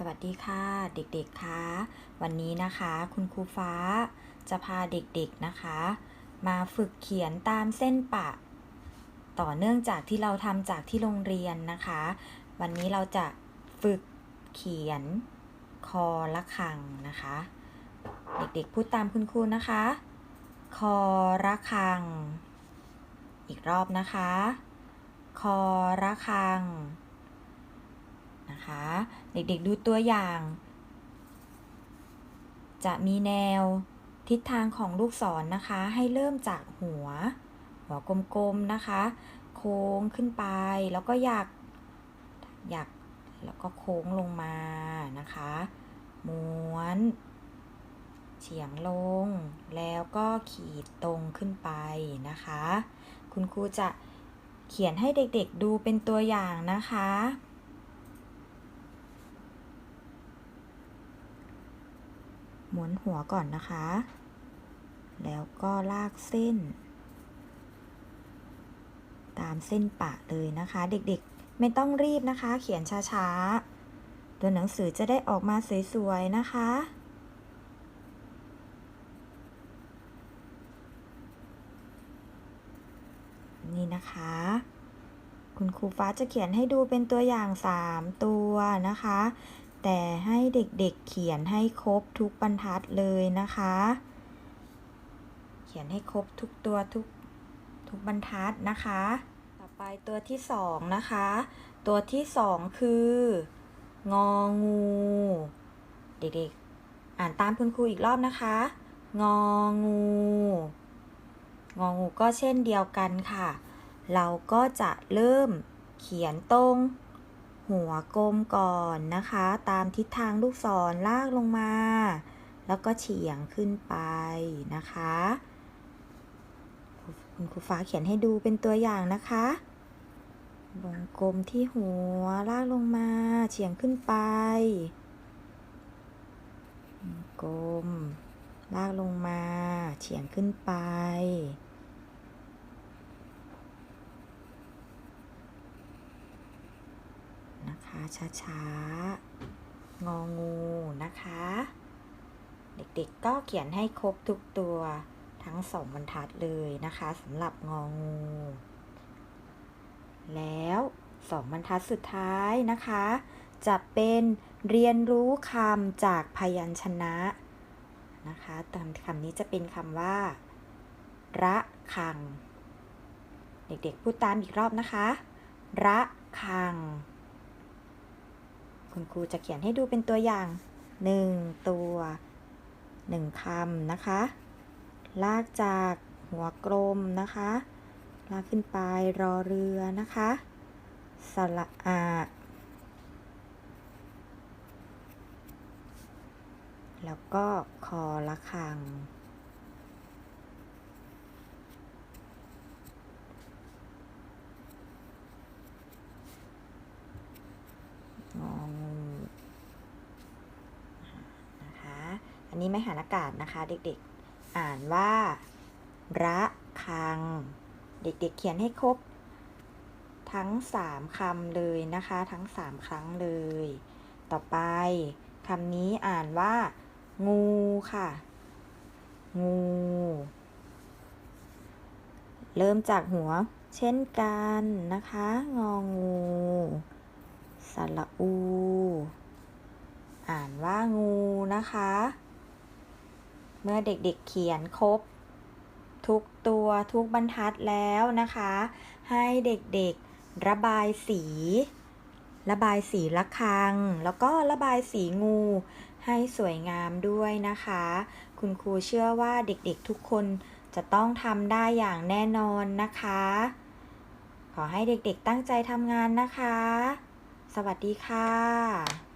สวัสดีค่ะ เด็กๆคะวันนี้นะคะคุณครูฟ้าจะพาเด็กๆนะคะ มาฝึกเขียนตามเส้นปะ ต่อเนื่องจากที่เราทำจากที่โรงเรียนนะคะ วันนี้เราจะฝึกเขียนคอละคังนะคะ เด็กๆพูดตามคุณครูนะคะ คอระคัง อีกรอบนะคะ คอระคัง นะคะ เด็กๆดูตัวอย่าง จะมีแนวทิศทางของลูกศรนนะคะ ให้เริ่มจากหัว หัวกลมๆนะคะ โค้งขึ้นไปแล้วก็อยากอยากแล้วก็โค้งลงมานะคะ ม้วน เฉียงลง แล้วก็ขีดตรงขึ้นไปนะคะ คุณครูจะเขียนให้เด็กๆดูเป็นตัวอย่างนะคะ หมุนหัวก่อนนะคะ แล้วก็ลากเส้น ตามเส้นปะเลยนะคะ เด็กๆไม่ต้องรีบนะคะ เขียนช้าๆ ตัวหนังสือจะได้ออกมาสวยๆ นะคะนี่นะคะ คุณครูฟ้าจะเขียนให้ดูเป็นตัวอย่าง 3 ตัวนะคะ แต่ให้เด็กๆเขียนให้ครบทุกบรรทัดเลยนะคะ เขียนให้ครบทุกตัวทุกทุกบรรทัดนะคะ ต่อไปตัวที่สองนะคะ ตัวที่สองคืององู เด็กๆ อ่านตามคุณครูอีกรอบนะคะ งองู งองูก็เช่นเดียวกันค่ะ เราก็จะเริ่มเขียนตรง หัวกลมก่อนนะคะ ตามทิศทางลูกศรลากลงมา แล้วก็เฉียงขึ้นไปนะคะ คุณครูฟ้าเขียนให้ดูเป็นตัวอย่างนะคะ วงกลมที่หัวลากลงมา เฉียงขึ้นไปกลมลากลงมา เฉียงขึ้นไป นะคะ ช้าๆ งองูนะคะ เด็กๆก็เขียนให้ครบทุกตัวทั้งสองบรรทัดเลยนะคะสำหรับงองู แล้วสองบรรทัดสุดท้ายนะคะ จะเป็นเรียนรู้คำจากพยัญชนะนะคะตามคำนี้จะเป็นคำว่า ระคัง เด็กๆพูดตามอีกรอบนะคะ ระคัง คุณครูจะเขียนให้ดูเป็นตัวอย่าง 1 ตัว 1คำนะคะ ลากจากหัวกลมนะคะ ลากขึ้นไปรอเรือนะคะ สระอาแล้วก็คอละคังองูนะคะ อั นนี้ไม่หันอากาศนะคะ เด็กๆ อ่านว่า ระคัง เด็กๆ เขียนให้ครบ ทั้ง3คำเลยนะคะ ทั้ง3ครั้งเลย ต่อไปคำนี้อ่านว่า งูค่ะ งู เริ่มจากหัว เช่นกันนะคะ งองูสระอู อ่านว่างูนะคะ เมื่อเด็กๆเขียนครบ ทุกตัวทุกบรรทัดแล้วนะคะ ให้เด็กๆระบายสี ระบายสีละคัง แล้วก็ระบายสีงูให้สวยงามด้วยนะคะ คุณครูเชื่อว่าเด็กๆทุกคนจะต้องทำได้อย่างแน่นอนนะคะ ขอให้เด็กๆตั้งใจทำงานนะคะ สวัสดีค่ะ